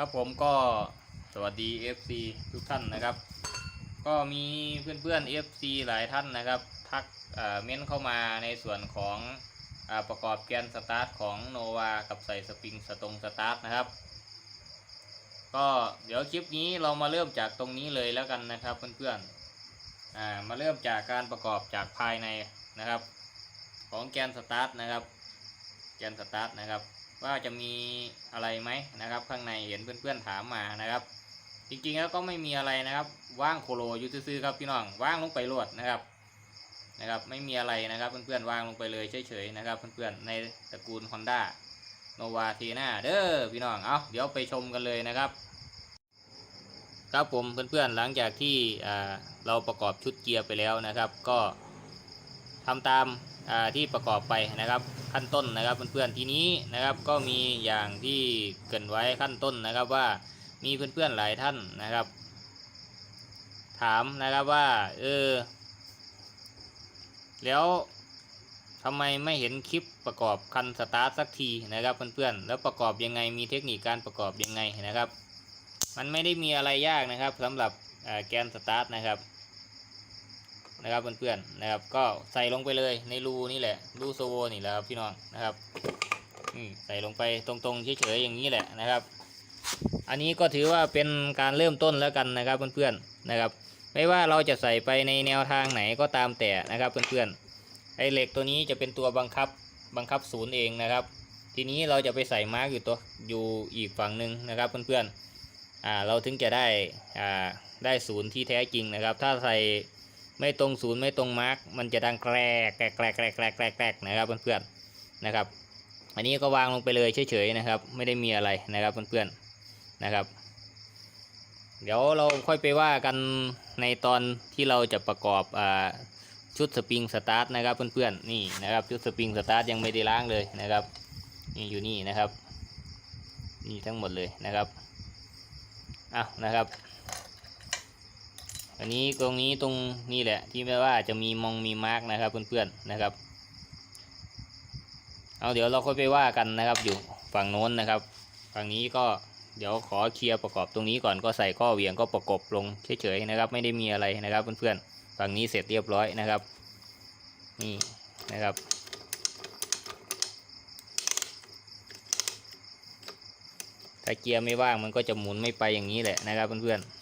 ครับผมก็สวัสดี FC ทุกท่านนะครับ ก็มีเพื่อนๆ FC หลายท่านนะครับ ทักเม้นเข้ามาในส่วนของอประกอบแกนสตาร์ทของโนวากับใส่สปริงสตรงสตาร์ทนะครับ ก็เดี๋ยวคลิปนี้เรามาเริ่มจากตรงนี้เลยแล้วกันนะครับเพื่อนๆมาเริ่มจากการประกอบจากภายในนะครับ ของแกนสตาร์ทนะครับ แกนสตาร์ทนะครับ ว่าจะมีอะไรไหมนะครับ ข้างในเห็นเพื่อนๆถามมานะครับ จริงๆแล้วก็ไม่มีอะไรนะครับ ว่างโคโลอยู่ซื่อๆครับพี่น้องว่างลงไปรวดนะครับนะครับ ไม่มีอะไรนะครับเพื่อนๆว่างลงไปเลยเฉยๆนะครับเพื่อนๆในตระกูล Honda Nova t e n a เด้อพี่น้องเอาเดี๋ยวไปชมกันเลยนะครับ ครับผมเพื่อนๆหลังจากที่เราประกอบชุดเกียร์ไปแล้วนะครับ ก็ทำตาม ที่ประกอบไปนะครับขั้นต้นนะครับเพื่อนๆทีนี้นะครับก็มีอย่างที่เกินไว้ขั้นต้นนะครับว่ามีเพื่อนๆหลายท่านนะครับ ถามนะครับว่าเออแล้วทำไมไม่เห็นคลิปประกอบคันสตาร์ทสักทีนะครับเพื่อนๆแล้วประกอบยังไงมีเทคนิคการประกอบยังไงนะครับ มันไม่ได้มีอะไรยากนะครับสำหรับแกนสตาร์ทนะครับ นะครับเพื่อนๆนะครับ ก็ใส่ลงไปเลยในรูนี่แหละรูโซโวนี่แหละครับพี่น้องนะครับใส่ลงไปตรงๆเฉยๆอย่างนี้แหละนะครับ อันนี้ก็ถือว่าเป็นการเริ่มต้นแล้วกันนะครับเพื่อนๆนะครับ ไม่ว่าเราจะใส่ไปในแนวทางไหนก็ตามแต่นะครับเพื่อนๆไอเหล็กตัวนี้จะเป็นตัวบังคับบังคับศูนย์เองนะครับ ทีนี้เราจะไปใส่มาร์กอยู่ตัวอยู่อีกฝั่งหนึ่งนะครับเพื่อนๆอ่าเราถึงจะได้อ่าได้ศูนย์ที่แท้จริงนะครับ ถ้าใส่ ไม่ตรงศูนย์ไม่ตรงมาร์กมันจะดังแกรกแกรกแกรกแกรกแกรกแกรกแกรกนะครับเพื่อนๆนะครับ อันนี้ก็วางลงไปเลยเฉยๆนะครับ ไม่ได้มีอะไรนะครับเพื่อนๆนะครับ เดี๋ยวเราค่อยไปว่ากันในตอนที่เราจะประกอบอาชุดสปริงสตาร์ทนะครับเพื่อนๆนี่นะครับชุดสปริงสตาร์ทยังไม่ได้ล้างเลยนะครับนี่อยู่นี่นะครับนี่ทั้งหมดเลยนะครับอะนะครับ อันนี้ตรงนี้ตรงนี่แหละ ที่ไม่ว่าจะมีมองมีมาร์กนะครับเพื่อนๆนะครับ เอาเดี๋ยวเราค่อยไปว่ากันนะครับอยู่ฝั่งโน้นนะครับ ฝั่งนี้ก็เดี๋ยวขอเคลียร์ประกอบตรงนี้ก่อนก็ใส่ข้อเหวี่ยงก็ประกบลงเฉยๆนะครับ ไม่ได้มีอะไรนะครับเพื่อนๆฝั่งนี้เสร็จเรียบร้อยนะครับ นี่นะครับถ้าเกียร์ไม่ว่างมันก็จะหมุนไม่ไปอย่างนี้แหละนะครับเพื่อนๆ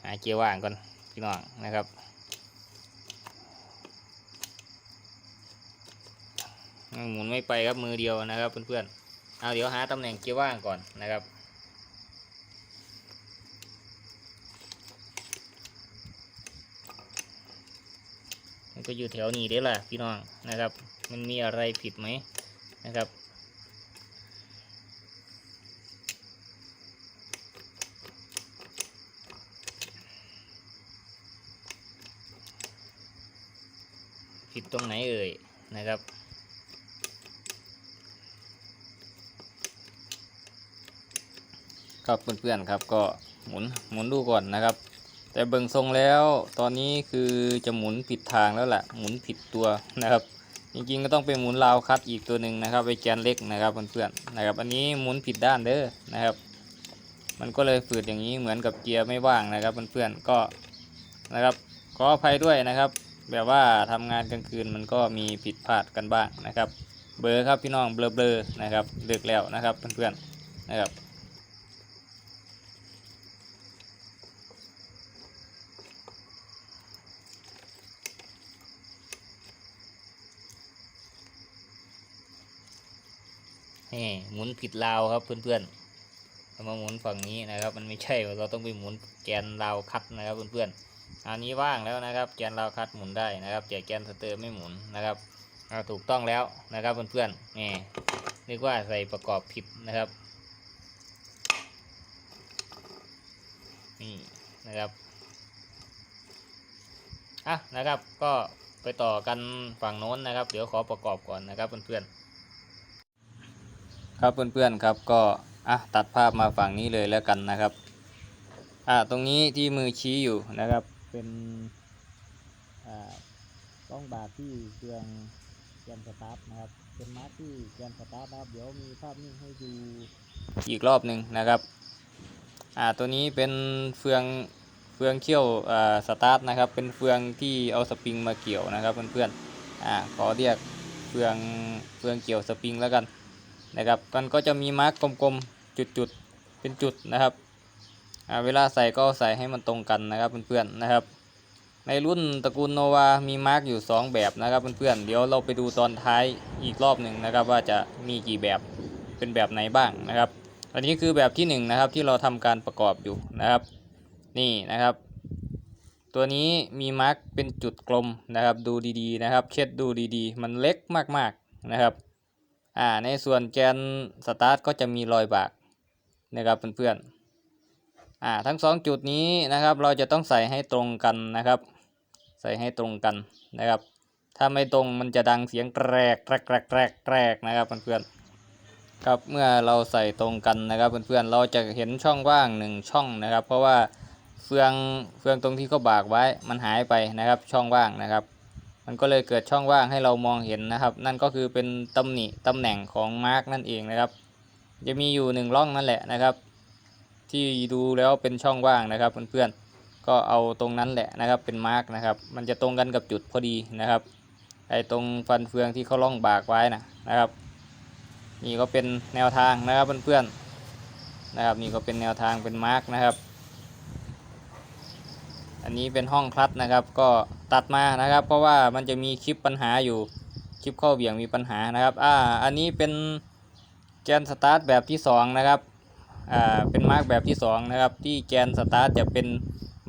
หาเกียร์ว่างก่อนพี่น้องนะครับหมุนไม่ไปครับมือเดียวนะครับเพื่อนๆเอาเดี๋ยวหาตำแหน่งเกียร์ว่างก่อนนะครับมันก็อยู่แถวนี้เด้ล่ะพี่น้องนะครับ มันมีอะไรผิดไหมนะครับ ผิดตรงไหนเอ่ยนะครับ ครับเพื่อนๆครับก็หมุนหมุนดูก่อนนะครับ แต่เบิ่งทรงแล้วตอนนี้คือจะหมุนผิดทางแล้วแหละหมุนผิดตัวนะครับ จริงๆก็ต้องไปหมุนราวคัดอีกตัวหนึ่งนะครับไปแกนเล็กนะครับเพื่อนๆนะครับ อันนี้หมุนผิดด้านเด้อนะครับ มันก็เลยฝืดอย่างนี้เหมือนกับเกียร์ไม่ว่างนะครับเพื่อนๆก็นะครับขออภัยด้วยนะครับ แบบว่าทำงานกลางคืนมันก็มีผิดพลาดกันบ้างนะครับ เบลอครับพี่น้องเบลอๆนะครับเลือกแล้วนะครับเพื่อนๆนะครับนี่หมุนผิดราวครับเพื่อนๆเรามาหมุนฝั่งนี้นะครับ มันไม่ใช่เราต้องไปหมุนแกนราวคัดนะครับเพื่อนๆ อันนี้ว่างแล้วนะครับ แกนเราคัดหมุนได้นะครับแต่แกนสเตอร์ไม่หมุนนะครับอ่าถูกต้องแล้วนะครับเพื่อนๆนี่นึกว่าใส่ประกอบผิดนะครับนี่นะครับอะนะครับก็ไปต่อกันฝั่งโน้นนะครับ เดี๋ยวขอประกอบก่อนนะครับเพื่อนๆครับเพื่อนๆครับก็อะตัดภาพมาฝั่งนี้เลยแล้วกันนะครับอะตรงนี้ที่มือชี้อยู่นะครับ เป็นต้องบาทที่เครื่องเครื่องสตาร์ทนะครับ เป็นมาร์คที่แกนสตาร์ทนะครับ เดี๋ยวมีภาพนิ่งให้ดูอีกรอบหนึ่งนะครับอ่าตัวนี้เป็นเฟืองเฟืองเขี้ยวอ่าสตาร์ทนะครับ เป็นเฟืองที่เอาสปริงมาเกี่ยวนะครับเพื่อนๆอ่าขอเรียกเฟืองเฟืองเกี่ยวสปริงแล้วกันนะครับมันก็จะมีมาร์กกลมๆจุดๆเป็นจุดนะครับ เวลาใส่ก็ใส่ให้มันตรงกันนะครับเพื่อนๆนะครับ ในรุ่นตระกูลโนวา มีมาร์กอยู่ 2 แบบนะครับเพื่อนๆเดี๋ยวเราไปดูตอนท้ายอีกรอบหนึ่งนะครับ ว่าจะมีกี่แบบเป็นแบบไหนบ้างนะครับ อันนี้คือแบบที่1นงนะครับที่เราทำการประกอบอยู่นะครับ นี่นะครับ ตัวนี้มีมาร์กเป็นจุดกลมนะครับ ดูดีๆนะครับ เช็ดดูดีๆ มันเล็กมากๆนะครับอ่าในส่วนแกนสตาร์ทก็จะมีรอยบากนะครับเพื่อนๆ อ่าทั้งสองจุดนี้นะครับ เราจะต้องใส่ให้ตรงกันนะครับ ใส่ให้ตรงกันนะครับ ถ้าไม่ตรงมันจะดังเสียงแกรกแกรกแกรกแกรกแกรกนะครับเพื่อนๆครับเมื่อเราใส่ตรงกันนะครับเพื่อนๆเราจะเห็นช่องว่างหนึ่งช่องนะครับ เพราะว่าเฟืองเฟืองตรงที่เขาบากไว้มันหายไปนะครับ ช่องว่างนะครับ มันก็เลยเกิดช่องว่างให้เรามองเห็นนะครับ นั่นก็คือเป็นตำหนิตำแหน่งของมาร์กนั่นเองนะครับ จะมีอยู่หนึ่งร่องนั่นแหละนะครับ ที่ดูแล้วเป็นช่องว่างนะครับเพื่อนๆก็เอาตรงนั้นแหละนะครับเป็นมาร์กนะครับ มันจะตรงกันกับจุดพอดีนะครับไอตรงฟันเฟืองที่เขาล่องบากไว้นะนะครับ นี่ก็เป็นแนวทางนะครับเพื่อนๆนะครับ นี่ก็เป็นแนวทางเป็นมาร์กนะครับ อันนี้เป็นห้องคลัตช์นะครับ ก็ตัดมานะครับ เพราะว่ามันจะมีคลิปปัญหาอยู่คลิปเข้าเบี่ยงมีปัญหานะครับ อ่า อันนี้เป็นแกนสตาร์ทแบบที่สองนะครับ เป็นมาร์กแบบที่สองนะครับที่แกนสตาร์ทจะเป็น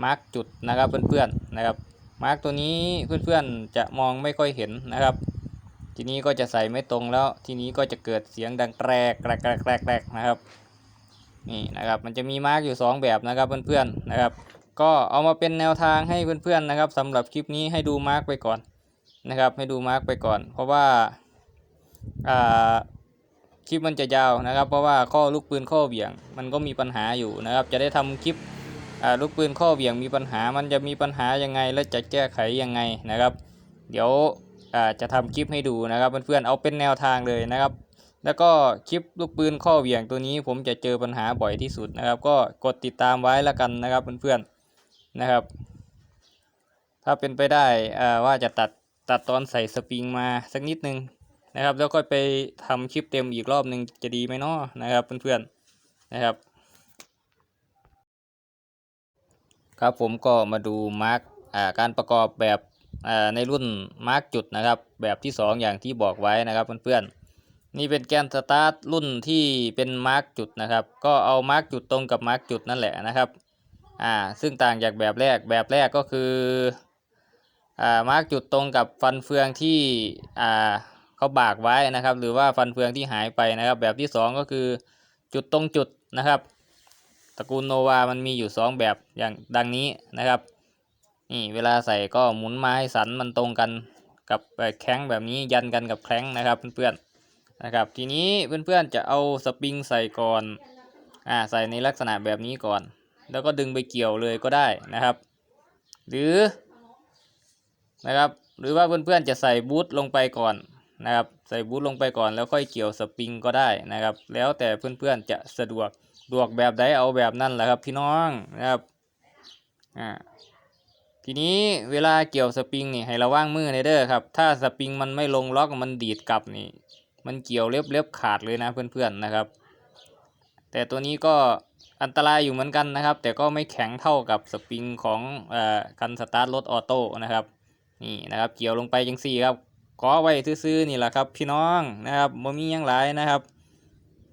มาร์กจุดนะครับเพื่อนๆนะครับมาร์กตัวนี้เพื่อนๆจะมองไม่ค่อยเห็นนะครับ ทีนี้ก็จะใส่ไม่ตรงแล้ว ทีนี้ก็จะเกิดเสียงดังแกรกแกรกแกรกแกรกแกรกนะครับนี่นะครับมันจะมีมาร์กอยู่ 2 แบบนะครับเพื่อนๆนะครับ ก็เอามาเป็นแนวทางให้เพื่อนๆนะครับสำหรับคลิปนี้ให้ดูมาร์กไปก่อนนะครับ ให้ดูมาร์กไปก่อน เพราะว่าอ่า คลิปมันจะยาวนะครับ เพราะว่าข้อลูกปืนข้อเบี่ยง มันก็มีปัญหาอยู่นะครับ จะได้ทำคลิปลูกปืนข้อเบี่ยงมีปัญหามันจะมีปัญหายังไง และจะแก้ไขยังไงนะครับ เดี๋ยวจะทำคลิปให้ดูนะครับเพื่อนๆเอาเป็นแนวทางเลยนะครับ แล้วก็คลิปลูกปืนข้อเหวี่ยงตัวนี้ ผมจะเจอปัญหาบ่อยที่สุดนะครับ ก็กดติดตามไว้แล้วกันนะครับเพื่อนๆนะครับ ถ้าเป็นไปได้ว่าจะตัดตัดตอนใส่สปริงมาสักนิดนึง นะครับ แล้วก็ไปทำคลิปเต็มอีกรอบหนึ่งจะดีไหมเนาะนะครับเพื่อนๆนะครับ ครับผมก็มาดูมาร์กการประกอบแบบในรุ่นมาร์กจุดนะครับ แบบที่ 2 อย่างที่บอกไว้นะครับเพื่อนๆนี่เป็นแกนสตาร์ทรุ่นที่เป็นมาร์กจุดนะครับ ก็เอามาร์กจุดตรงกับมาร์กจุดนั่นแหละนะครับ อ่า ซึ่งต่างจากแบบแรก แบบแรกก็คือ อ่า มาร์กจุดตรงกับฟันเฟืองที่ อ่า เขาบากไว้นะครับ หรือว่าฟันเฟืองที่หายไปนะครับ แบบที่ 2 ก็คือจุดตรงจุดนะครับ ตระกูลโนวา มันมีอยู่ 2 แบบอย่างดังนี้นะครับนี่เวลาใส่ก็หมุนมาให้สันมันตรงกันกับแข้งแบบนี้ยันกันกับแข้งนะครับเพื่อนๆนะครับ ทีนี้เพื่อนๆจะเอาสปริงใส่ก่อนอ่าใส่ในลักษณะแบบนี้ก่อน แล้วก็ดึงไปเกี่ยวเลยก็ได้นะครับ หรือนะครับ หรือว่าเพื่อนๆจะใส่บูทลงไปก่อน นะครับ ใส่บูทลงไปก่อนแล้วค่อยเกี่ยวสปริงก็ได้นะครับ แล้วแต่เพื่อนๆจะสะดวกดวกแบบใดเอาแบบนั้นแหละครับพี่น้องนะครับอ่าทีนี้เวลาเกี่ยวสปริงนี่ให้ระวังมือในเด้อครับ ถ้าสปริงมันไม่ลงล็อกมันดีดกลับนี่ มันเกี่ยวเล็บเล็บขาดเลยนะเพื่อนๆนะครับ แต่ตัวนี้ก็อันตรายอยู่เหมือนกันนะครับ แต่ก็ไม่แข็งเท่ากับสปริงของอ่อคันสตาร์ทรถออโต้นะครับนี่นะครับ เกี่ยวลงไปจังสี่ครับ ขอไว้ซื่อๆนี่แหละครับ พี่น้องนะครับบ่มียังหลายนะครับ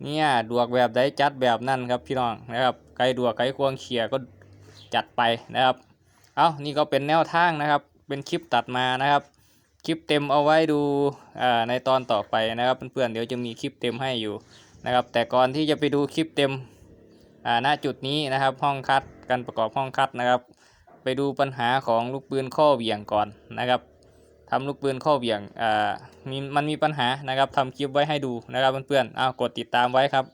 เนี่ยดวกแบบใดจัดแบบนั่นครับพี่น้องนะครับไกลดวกไกลควงเขี่ยก็จัดไปนะครับ เอานี่ก็เป็นแนวทางนะครับ เป็นคลิปตัดมานะครับ คลิปเต็มเอาไว้ดูในตอนต่อไปนะครับเพื่อนๆเดี๋ยวจะมีคลิปเต็มให้อยู่นะครับ แต่ก่อนที่จะไปดูคลิปเต็มอ่าณจุดนี้นะครับ ห้องคัดการประกอบห้องคัดนะครับ ไปดูปัญหาของลูกปืนข้อเหวี่ยงก่อนนะครับ ทำลูกปืนข้อเบี่ยงอ่ามีมันมีปัญหานะครับทำคลิปไว้ให้ดูนะครับเพื่อนๆเอากดติดตามไว้ครับ